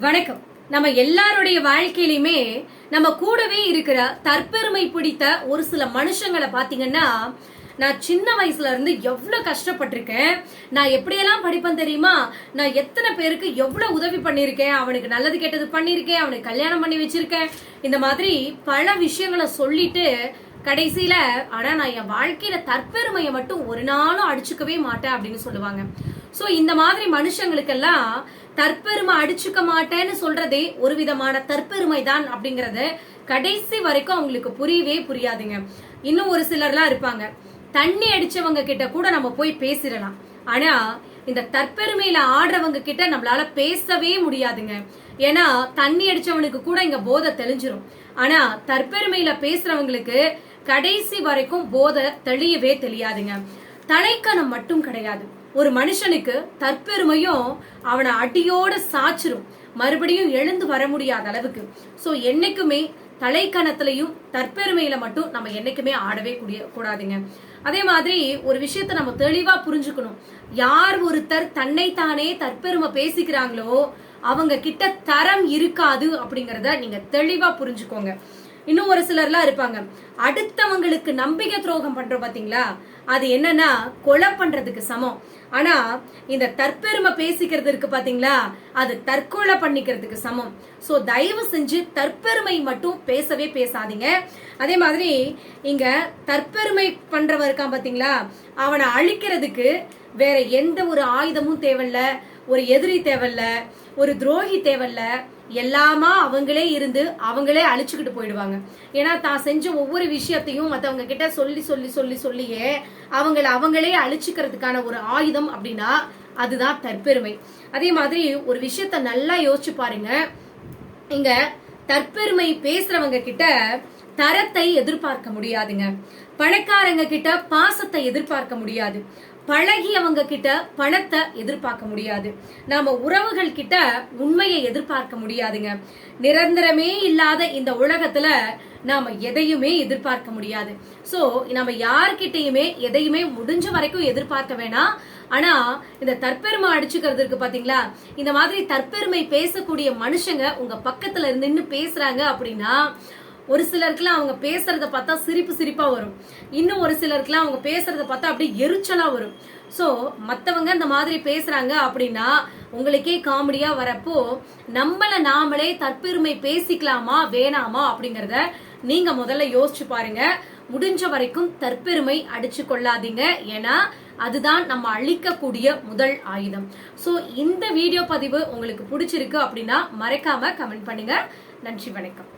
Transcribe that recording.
வணக்கம். நம்ம எல்லாருடைய வாழ்க்கையிலுமே நம்ம கூடவே இருக்கிற தற்பெருமை பிடித்த ஒரு சில மனுஷங்களை பாத்தீங்கன்னா நான் சின்ன வயசுல இருந்து எவ்வளவு கஷ்டப்பட்டிருக்கேன். நான் எப்படியெல்லாம் படிப்பேன் தெரியுமா? நான் எத்தனை பேருக்கு எவ்வளவு உதவி பண்ணியிருக்கேன்? அவனுக்கு நல்லது கெட்டது பண்ணியிருக்கேன். அவனுக்கு கல்யாணம் பண்ணி வச்சிருக்கேன். இந்த மாதிரி பல விஷயங்களை சொல்லிட்டு கடைசியில ஆனா நான் என் வாழ்க்கையில தற்பெருமையை மட்டும் ஒரு நாளும் அடிச்சுக்கவே மாட்டேன் அப்படின்னு சொல்லுவாங்க. சோ இந்த மாதிரி மனுஷங்களுக்கெல்லாம் தற்பெருமை அடிச்சுக்க மாட்டேன்னு சொல்றதே ஒரு விதமான தற்பெருமை தான் அப்படிங்கறது கடைசி வரைக்கும் அவங்களுக்கு புரியவே புரியாதுங்க. இன்னும் ஒரு சிலர்லாம் இருப்பாங்க. தண்ணி அடிச்சவங்க கிட்ட கூட நம்ம போய் பேசிடலாம். ஆனா இந்த தற்பெருமையில ஆடுறவங்க கிட்ட நம்மளால பேசவே முடியாதுங்க. ஏன்னா தண்ணி அடிச்சவனுக்கு கூட இங்க போதை தெளிஞ்சிரும். ஆனா தற்பெருமையில பேசுறவங்களுக்கு கடைசி வரைக்கும் போதை தெளியவே தெரியாதுங்க. தலைக்கணம் மட்டும் கிடையாது. ஒரு மனுஷனுக்கு தற்பெருமையும் அவனை அடியோட சாச்சிரும். மறுபடியும் எழுந்து வர முடியாத அளவுக்கு. ஸோ என்னைக்குமே தலைக்கணத்திலையும் தற்பெருமையில மட்டும் நம்ம என்னைக்குமே ஆடவே கூடிய கூடாதுங்க. அதே மாதிரி ஒரு விஷயத்த நம்ம தெளிவா புரிஞ்சுக்கணும். யார் ஒருத்தர் தன்னைத்தானே தற்பெருமை பேசிக்கிறாங்களோ அவங்க கிட்ட தரம் இருக்காது அப்படிங்கறத நீங்க தெளிவா புரிஞ்சுக்கோங்க. இன்னும் ஒரு சிலர்லாம் இருப்பாங்க. அடுத்தவங்களுக்கு நம்பிக்கை துரோகம் பண்றோம் பாத்தீங்களா? அது என்னன்னா கொலை பண்றதுக்கு சமம். ஆனா இந்த தற்பெருமை பேசிக்கிறது இருக்கு பாத்தீங்களா? அது தற்கொலை பண்ணிக்கிறதுக்கு சமம். சோ தயவு செஞ்சு தற்பெருமை மட்டும் பேசவே பேசாதீங்க. அதே மாதிரி இங்க தற்பெருமை பண்றவன் இருக்கான் பாத்தீங்களா? அவனை அழிக்கிறதுக்கு வேற எந்த ஒரு ஆயுதமும் தேவையில்ல. ஒரு எதிரி தேவையில்ல ஒரு துரோகி தேவையில்ல எல்லாமா அவங்களே இருந்து அவங்களே அழிச்சுக்கிட்டு போயிடுவாங்க. ஏன்னா தான் செஞ்ச ஒவ்வொரு விஷயத்தையும் மற்றவங்க கிட்ட சொல்லி சொல்லி சொல்லி சொல்லியே அவங்கள அவங்களே அழிச்சுக்கிறதுக்கான ஒரு ஆயுதம் அப்படின்னா அதுதான் தற்பெருமை. அதே மாதிரி ஒரு விஷயத்த நல்லா யோசிச்சு பாருங்க. இங்க தற்பெருமை பேசுறவங்க கிட்ட தரத்தை எதிர்பார்க்க முடியாதுங்க. பணக்காரங்க கிட்ட பாசத்தை எதிர்பார்க்க முடியாது. பழகியவங்க கிட்ட பணத்தை எதிர்பார்க்க முடியாது. நாம உறவுகள் கிட்ட உண்மையை எதிர்பார்க்க முடியாதுங்க. நிரந்தரமே இல்லாத இந்த உலகத்துல நாம எதையுமே எதிர்பார்க்க முடியாது. சோ நம்ம யார்கிட்டயுமே எதையுமே முடிஞ்ச வரைக்கும் எதிர்பார்க்க வேணாம். ஆனா இந்த தற்பெருமை அடிச்சுக்கிறது இருக்கு பாத்தீங்களா? இந்த மாதிரி தற்பெருமை பேசக்கூடிய மனுஷங்க உங்க பக்கத்துல இருந்து நின்னு பேசுறாங்க அப்படின்னா ஒரு சிலருக்குலாம் அவங்க பேசுறத பார்த்தா சிரிப்பு சிரிப்பா வரும். இன்னும் ஒரு சிலருக்குலாம் அவங்க பேசுறத பார்த்தா அப்படியே எரிச்சலா வரும். ஸோ மற்றவங்க இந்த மாதிரி பேசுறாங்க அப்படின்னா உங்களுக்கே காமெடியா வரப்போ நம்மள நாமளே தற்பெருமை பேசிக்கலாமா வேணாமா அப்படிங்கறத நீங்க முதல்ல யோசிச்சு பாருங்க. முடிஞ்ச வரைக்கும் தற்பெருமை அடிச்சு கொள்ளாதீங்க. ஏன்னா அதுதான் நம்ம அழிக்கக்கூடிய முதல் ஆயுதம். ஸோ இந்த வீடியோ பதிவு உங்களுக்கு பிடிச்சிருக்கு அப்படின்னா மறக்காம கமெண்ட் பண்ணுங்க. நன்றி வணக்கம்.